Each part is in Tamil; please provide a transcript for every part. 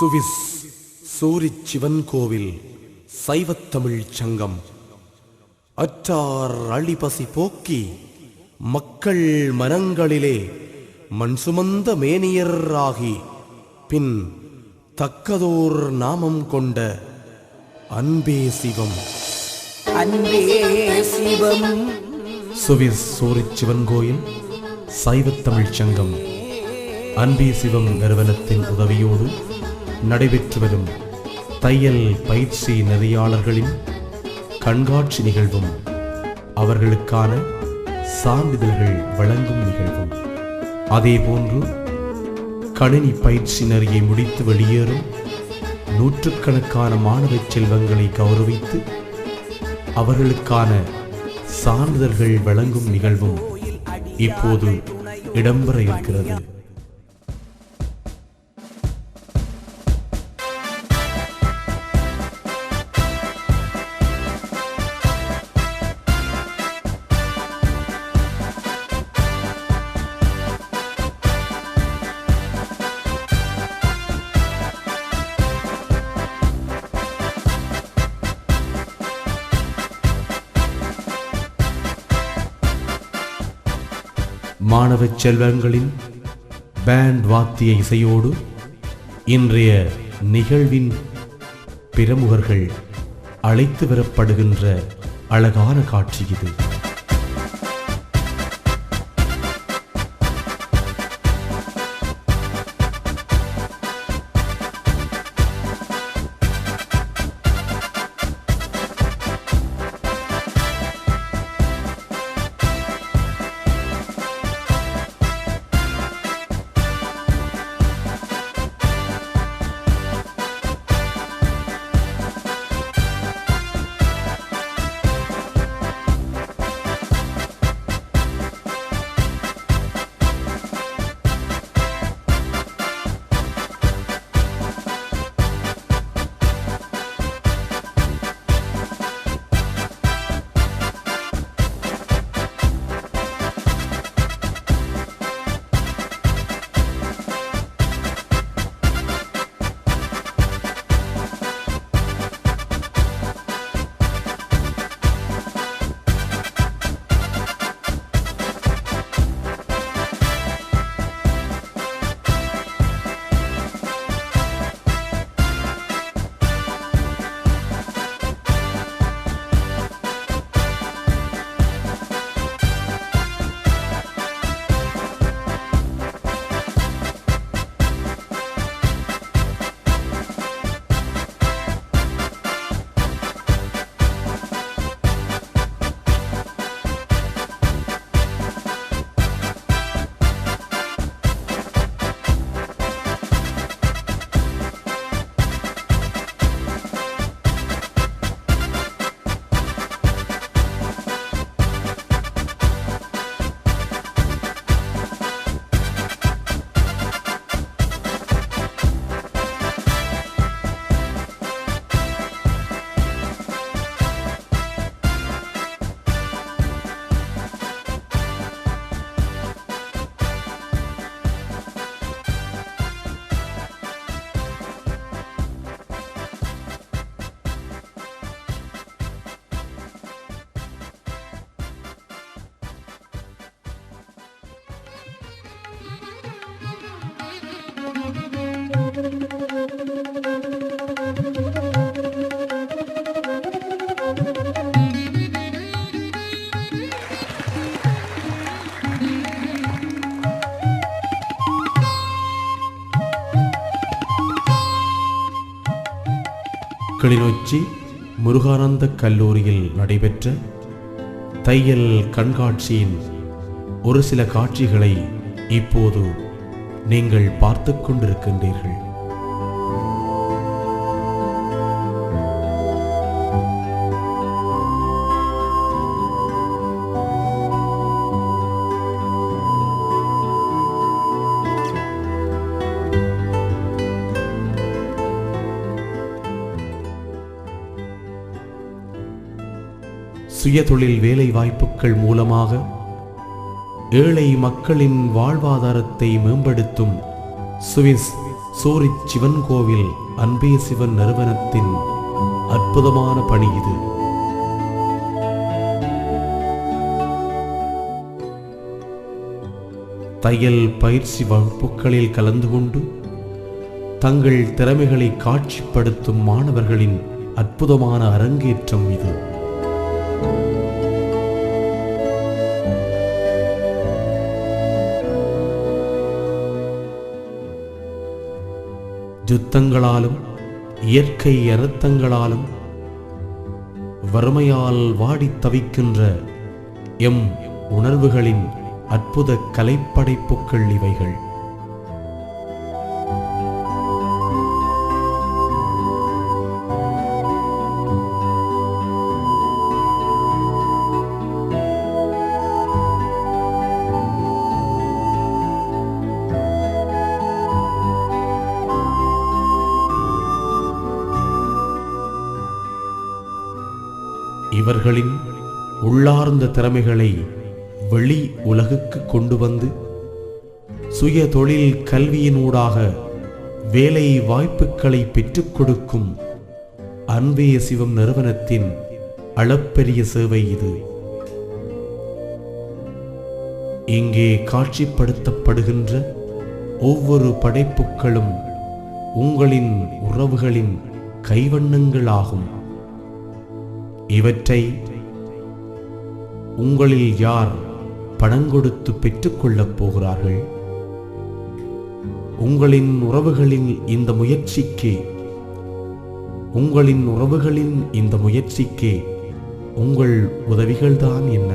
சுவிஸ் சூரிச் சிவன் கோவில் சைவத்தமிழ் சங்கம். அற்றார் அழிபசி போக்கி மக்கள் மனங்களிலே மண் சுமந்த மேனியராகி பின் தக்கதோர் நாமம் கொண்ட அன்பே சிவம். அன்பே சிவம். சுவிஸ் சூரிச் சிவன் கோயில் சைவத்தமிழ் சங்கம். அன்பே சிவம் நிறுவனத்தின் உதவியோடு நடைபெற்று வரும் தையல் பயிற்சி நெறியாளர்களின் கண்காட்சி நிகழ்வும் அவர்களுக்கான சான்றிதழ்கள் வழங்கும் நிகழ்வும். அதேபோன்று கணினி பயிற்சி நெறியை முடித்து வெளியேறும் நூற்றுக்கணக்கான மாணவ செல்வங்களை கௌரவித்து அவர்களுக்கான சான்றிதழ்கள் வழங்கும் நிகழ்வும் இப்போது இடம்பெற இருக்கிறது. மாணவ செல்வங்களின் பேண்ட் வாத்திய இசையோடு இன்றைய நிகழ்வின் பிரமுகர்கள் அழைத்து வரப்படுகின்ற அழகான காட்சி இது. கிளிநொச்சி முருகானந்த கல்லூரியில் நடைபெற்ற தையல் கண்காட்சியின் ஒரு சில காட்சிகளை இப்போது நீங்கள் பார்த்து கொண்டிருக்கின்றீர்கள். சுயதொழில் வேலை வாய்ப்புகள் மூலமாக ஏழை மக்களின் வாழ்வாதாரத்தை மேம்படுத்தும் சுவிஸ் சூரிச் சிவன் கோவில் அன்பே சிவன் நிறுவனத்தின் அற்புதமான பணி இது. தையல் பயிற்சி வகுப்புகளில் கலந்து கொண்டு தங்கள் திறமைகளை காட்சிப்படுத்தும் மாணவர்களின் அற்புதமான அரங்கேற்றம் இது. யுத்தங்களாலும் இயற்கை அனர்த்தங்களாலும் வறுமையால் வாடித் தவிக்கின்ற எம் உணர்வுகளின் அற்புத கலைப்படைப்புக்கள் இவைகள். இவர்களின் உள்ளார்ந்த திறமைகளை வெளி உலகுக்கு கொண்டு வந்து சுய தொழில் கல்வியினூடாக வேலை வாய்ப்புகளை பெற்றுக் கொடுக்கும் அன்பேய சிவம் நிறுவனத்தின் அளப்பெரிய சேவை இது. இங்கே காட்சிப்படுத்தப்படுகின்ற ஒவ்வொரு படைப்புகளும் உங்களின் உறவுகளின் கைவண்ணங்களாகும். இவற்றை உங்களில் யார் பணங்கொடுத்து பெற்றுக்கொள்ளப் போகிறார்கள்? உங்களின் உறவுகளின் இந்த முயற்சிக்கு உங்களின் உறவுகளின் இந்த முயற்சிக்கு உங்கள் உதவிகள்தான் என்ன?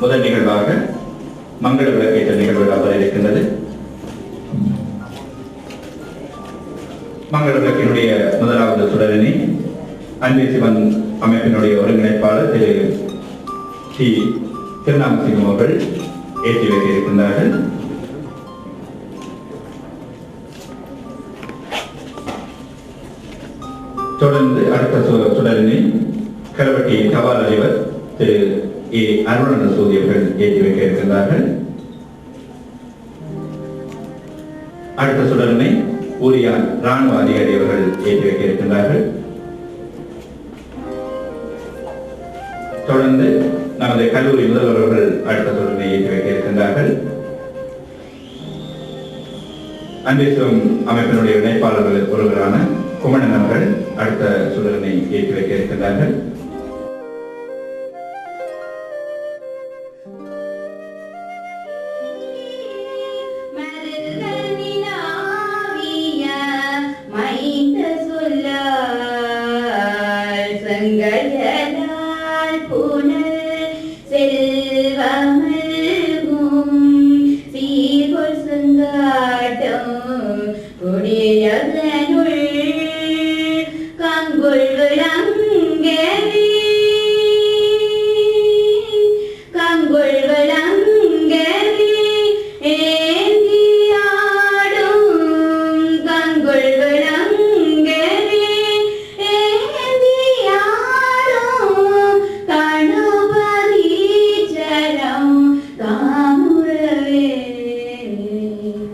முதல் நிகழ்வாக மங்கள விளக்கேற்ற நிகழ்வு அவர் இருக்கின்றது. மங்கள விளக்கினுடைய முதலாவது சுடரணி அன்பே சிவன் அமைப்பினுடைய ஒருங்கிணைப்பாளர் திரு டி திருநாமசிங்கம் அவர்கள் ஏற்றி வைக்க இருக்கின்றார்கள் தொடர்ந்து அடுத்த சுடரணி சுடரினை கரவட்டி தபால் அதிபர் திரு ஏ அருணானந்த ஏற்றி வைக்க இருக்கின்றார்கள். அடுத்த சுடரினை ஊரியா ராணுவ அதிகாரி அவர்கள் ஏற்றி வைக்க இருக்கின்றார்கள். தொடர்ந்து நமது கல்லூரி முதல்வர்கள் அடுத்த சுடரினை ஏற்றி வைக்க இருக்கின்றார்கள். அன்பேசுவம் அமைப்பினுடைய இணைப்பாளர்கள் ஒருவரான குமணன் அவர்கள் அடுத்த சுடரனை ஏற்றி வைக்க இருக்கின்றார்கள். ninguém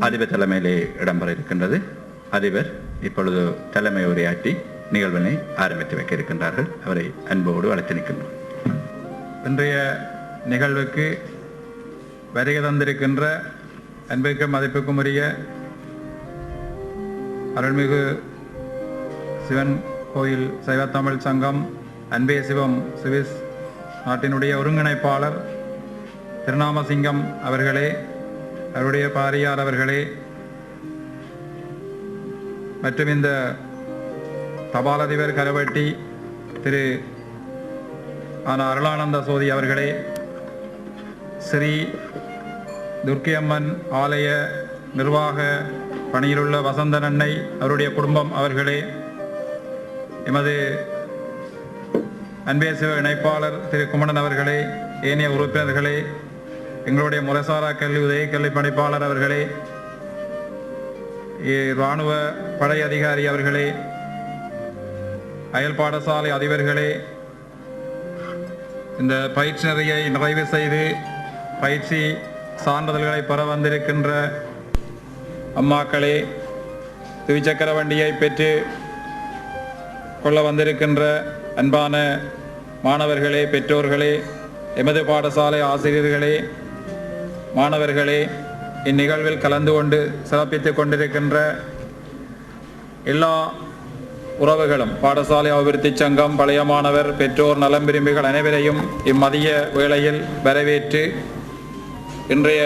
அதிபர் தலைமையிலே இடம்பெற இருக்கின்றது அதிபர் இப்பொழுது தலைமை உரையாற்றி நிகழ்வினை ஆரம்பித்து வைக்க இருக்கின்றார்கள் அவரை அன்போடு அழைத்து நிற்கின்றோம். இன்றைய நிகழ்வுக்கு வருகை தந்திருக்கின்ற அன்பிற்கும் மதிப்புக்கும் உரிய அருள்மிகு சிவன் கோயில் சைவத்தமிழ் சங்கம் அன்பே சிவம் சுவிஸ் நாட்டினுடைய ஒருங்கிணைப்பாளர் திருநாமசிங்கம் அவர்களே அவருடைய பாரியார் அவர்களே மற்றும் இந்த தபால் அதிபர் கரவட்டி திரு ஆன அருளானந்த சோதி அவர்களே ஸ்ரீ துர்க்கியம்மன் ஆலய நிர்வாக பணியிலுள்ள வசந்தன் அன்னை அவருடைய குடும்பம் அவர்களே எமது அன்பே சிவ இணைப்பாளர் திரு குமணன் அவர்களே ஏனைய உறுப்பினர்களே எங்களுடைய முறைசாரா கல்வி உதய கல்வி பணிப்பாளர் அவர்களே இராணுவ படை அதிகாரி அவர்களே அயல் பாடசாலை அதிபர்களே இந்த பயிற்சி நெறியை நிறைவு செய்து பயிற்சி சான்றிதழ்களை பெற வந்திருக்கின்ற அம்மாக்களே துவிச்சக்கர வண்டியை பெற்று கொள்ள வந்திருக்கின்ற அன்பான மாணவர்களே பெற்றோர்களே எமது பாடசாலை ஆசிரியர்களே மாணவர்களே இந்நிகழ்வில் கலந்து கொண்டு சிறப்பித்துக் கொண்டிருக்கின்ற எல்லா உறவுகளும் பாடசாலை அபிவிருத்தி சங்கம் பழைய மாணவர் பெற்றோர் நலம் விரும்பிகள் அனைவரையும் இம்மதிய வேளையில் வரவேற்று இன்றைய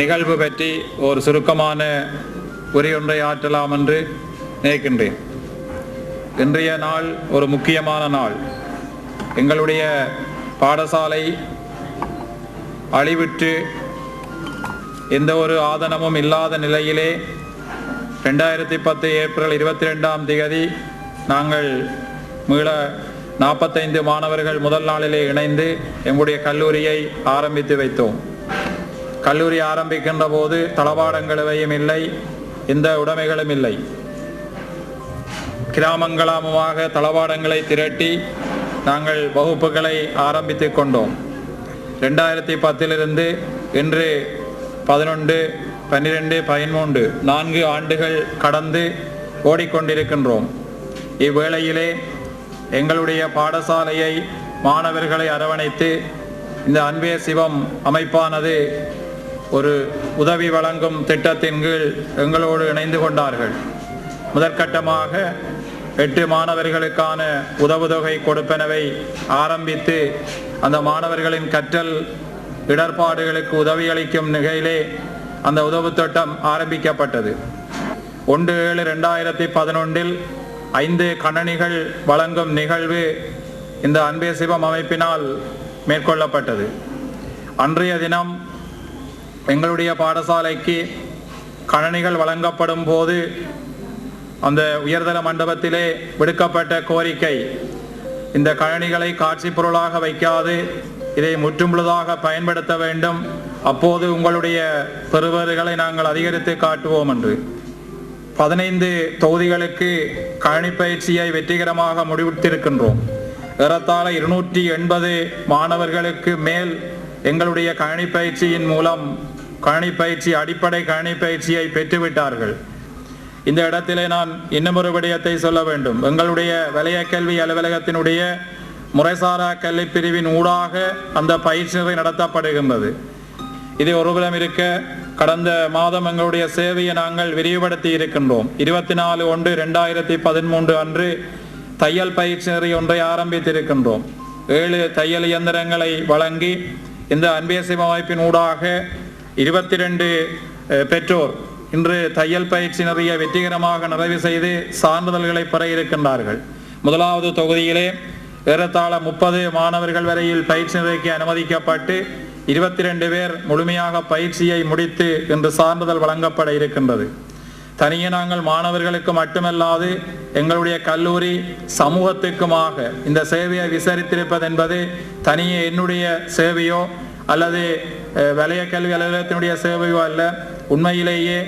நிகழ்வு பற்றி ஒரு சுருக்கமான உரையொன்றை ஆற்றலாம் என்று நினைக்கின்றேன். இன்றைய நாள் ஒரு முக்கியமான நாள். எங்களுடைய பாடசாலை அழிவிட்டு எந்த ஒரு ஆதனமும் இல்லாத நிலையிலே ரெண்டாயிரத்தி பத்து ஏப்ரல் இருபத்தி ரெண்டாம் தேதி நாங்கள் மீள நாற்பத்தைந்து மாணவர்கள் முதல் நாளிலே இணைந்து எங்களுடைய கல்லூரியை ஆரம்பித்து வைத்தோம். கல்லூரி ஆரம்பிக்கின்ற போது தளபாடங்களவையும் இல்லை எந்த உடைமைகளும் இல்லை. கிராமங்களாமமாக தளவாடங்களை திரட்டி நாங்கள் வகுப்புகளை ஆரம்பித்து கொண்டோம். ரெண்டாயிரத்தி பத்திலிருந்து இன்று பதினொன்று பன்னிரெண்டு பதிமூன்று நான்கு ஆண்டுகள் கடந்து ஓடிக்கொண்டிருக்கின்றோம். இவ்வேளையிலே எங்களுடைய பாடசாலையை மாணவர்களை அரவணைத்து இந்த அன்பே சிவம் அமைப்பானது ஒரு உதவி வழங்கும் திட்டத்தின் கீழ் எங்களோடு இணைந்து கொண்டார்கள். முதற்கட்டமாக எட்டு மாணவர்களுக்கான உதவுதொகை கொடுப்பனவை ஆரம்பித்து அந்த மாணவர்களின் கற்றல் இடர்பாடுகளுக்கு உதவி அளிக்கும் நிகையிலே அந்த உதவு திட்டம் ஆரம்பிக்கப்பட்டது. ஒன்று ஏழு ரெண்டாயிரத்தி பதினொன்றில் ஐந்து கணனிகள் வழங்கும் நிகழ்வு இந்த அன்பே சிவம் அமைப்பினால் மேற்கொள்ளப்பட்டது. அன்றைய தினம் எங்களுடைய பாடசாலைக்கு கணனிகள் வழங்கப்படும் போது அந்த உயர்தர மண்டபத்திலே விடுக்கப்பட்ட கோரிக்கை இந்த கழனிகளை காட்சி பொருளாக வைக்காது இதை முற்றுமுழுதாக பயன்படுத்த வேண்டும். அப்போது உங்களுடைய பெறுவர்களை நாங்கள் அதிகரித்து காட்டுவோம் என்று. பதினைந்து தொகுதிகளுக்கு கழனி பயிற்சியை வெற்றிகரமாக முடிவுற்றிருக்கின்றோம். ஏறத்தாழ இருநூற்றி எண்பது மாணவர்களுக்கு மேல் எங்களுடைய கழனி பயிற்சியின் மூலம் கழனி பயிற்சி அடிப்படை கழனி பயிற்சியை பெற்றுவிட்டார்கள். இந்த இடத்திலே நான் இன்னும் ஒரு விடயத்தை சொல்ல வேண்டும். எங்களுடைய வலய கல்வி அலுவலகத்தினுடைய முறைசாரா கல்வி பிரிவின் ஊடாக அந்த பயிற்சி நிறை நடத்தப்படுகின்றது. இது ஒருபுறம் இருக்க கடந்த மாதம் எங்களுடைய சேவையை நாங்கள் விரிவுபடுத்தி இருக்கின்றோம். இருபத்தி நாலு ஒன்று ரெண்டாயிரத்தி பதிமூன்று அன்று தையல் பயிற்சி நெறி ஒன்றை ஆரம்பித்திருக்கின்றோம். ஏழு தையல் இயந்திரங்களை வழங்கி இந்த அன்பேசிவ அமைப்பின் ஊடாக இருபத்தி ரெண்டு பெற்றோர் இன்று தையல் பயிற்சி நிறைய வெற்றிகரமாக நிறைவு செய்து சான்றிதழ்களை பெற இருக்கின்றார்கள். முதலாவது தொகுதியிலே ஏறத்தாழ முப்பது மாணவர்கள் வரையில் பயிற்சி நிறைக்கு அனுமதிக்கப்பட்டு இருபத்தி ரெண்டு பேர் முழுமையாக பயிற்சியை முடித்து இன்று சான்றிதழ் வழங்கப்பட இருக்கின்றது. தனியே நாங்கள் மாணவர்களுக்கு மட்டுமல்லாது எங்களுடைய கல்லூரி சமூகத்துக்குமாக இந்த சேவையை விசாரித்திருப்பது என்பது தனியே என்னுடைய சேவையோ அல்லது அஹ், வலய கல்வி அலுவலகத்தினுடைய சேவையோ அல்ல. உண்மையிலேயே